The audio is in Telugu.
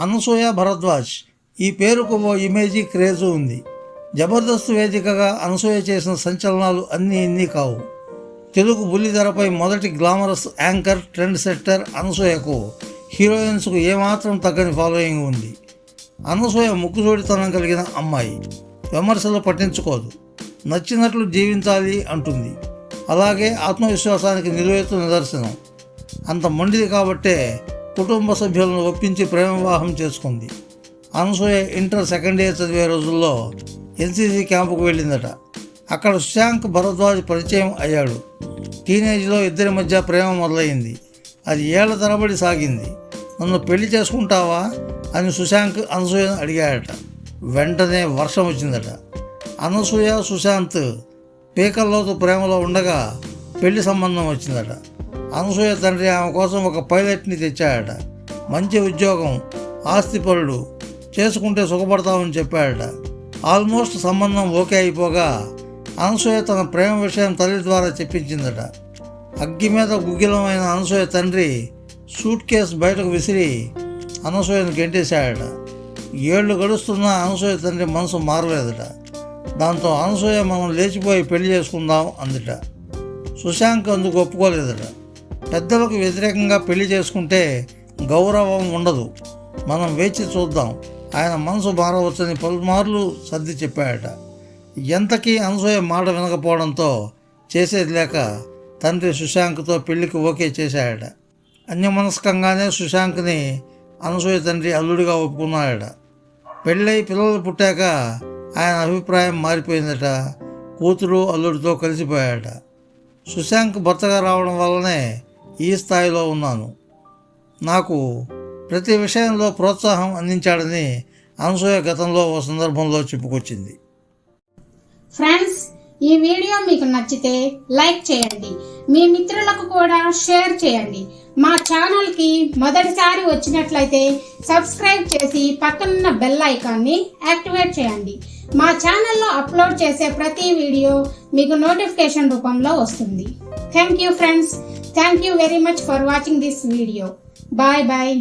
అనసూయ భరద్వాజ్. ఈ పేరుకు ఓ ఇమేజీ క్రేజు ఉంది. జబర్దస్త్ వేదికగా అనసూయ చేసిన సంచలనాలు అన్నీ ఇన్ని కావు. తెలుగు బుల్లిధరపై మొదటి గ్లామరస్ యాంకర్ ట్రెండ్ సెట్టర్ అనసూయకు హీరోయిన్స్కు ఏమాత్రం తగ్గని ఫాలోయింగ్ ఉంది. అనసూయ ముక్కుచోడితనం కలిగిన అమ్మాయి. విమర్శలు పట్టించుకోదు. నచ్చినట్లు జీవించాలి అంటుంది. అలాగే ఆత్మవిశ్వాసానికి నిలువెత్తు నిదర్శనం. అంత మొండిది కాబట్టే కుటుంబ సభ్యులను ఒప్పించి ప్రేమ వివాహం చేసుకుంది. అనసూయ ఇంటర్ సెకండ్ ఇయర్ చదివే రోజుల్లో ఎన్సీసీ క్యాంపుకు వెళ్ళిందట. అక్కడ సుశాంక్ భరద్వాజ్ పరిచయం అయ్యాడు. టీనేజ్లో ఇద్దరి మధ్య ప్రేమ మొదలైంది. అది ఏళ్ళ తరబడి సాగింది. నన్ను పెళ్ళి చేసుకుంటావా? అని సుశాంక్ అనసూయను అడిగాడట. వెంటనే వర్షం వచ్చిందట. అనసూయ సుశాంత్ పీకల్లోతు ప్రేమలో ఉండగా పెళ్ళి సంబంధం వచ్చిందట. అనసూయ తండ్రి ఆమె కోసం ఒక పైలట్ని తెచ్చాడట మంచి ఉద్యోగం ఆస్తిపరుడు చేసుకుంటే సుఖపడతామని చెప్పాడట ఆల్మోస్ట్ సంబంధం ఓకే అయిపోగా అనసూయ తన ప్రేమ విషయం తల్లి ద్వారా చెప్పించిందట. అగ్గి మీద గుగ్గిలమైన అనసూయ తండ్రి సూట్ కేస్ బయటకు విసిరి అనసూయను గెంటేశాడట ఏళ్ళు గడుస్తున్నా అనసూయ తండ్రి మనసు మారలేదట. దాంతో అనసూయ మనం లేచిపోయి పెళ్ళి చేసుకుందాం అందుట. సుశాంక్ అందుకు ఒప్పుకోలేదట. పెద్దలకు వ్యతిరేకంగా పెళ్ళి చేసుకుంటే గౌరవం ఉండదు. మనం వేచి చూద్దాం. ఆయన మనసు మారవచ్చని పలుమార్లు సర్ది చెప్పాడట ఎంతకీ అనసూయ మాట వినకపోవడంతో చేసేది లేక తండ్రి సుశాంక్తో పెళ్ళికి ఓకే చేశాడట అన్యమనస్కంగానే సుశాంక్ని అనసూయ తండ్రి అల్లుడిగా ఒప్పుకున్నాడట పెళ్ళై పిల్లలు పుట్టాక ఆయన అభిప్రాయం మారిపోయిందట. కూతురు అల్లుడితో కలిసిపోయాడట సుశాంక్ భర్తగా రావడం వల్లనే ఈ స్థాయిలో ఉన్నాను. నాకు ప్రతి విషయంలో ప్రోత్సాహం అందించాడని అనసూయ గతంలో ఓ సందర్భంలో చెప్పుకొచ్చింది. ఫ్రెండ్స్ ఈ వీడియో మీకు నచ్చితే లైక్ చేయండి. మీ మిత్రులకు కూడా షేర్ చేయండి. మా ఛానల్కి మొదటిసారి వచ్చినట్లయితే సబ్స్క్రైబ్ చేసి పక్కనున్న బెల్ ఐకాన్ని యాక్టివేట్ చేయండి. మా ఛానల్లో అప్లోడ్ చేసే ప్రతి వీడియో మీకు నోటిఫికేషన్ రూపంలో వస్తుంది. Thank you friends. Thank you very much for watching this video. Bye bye.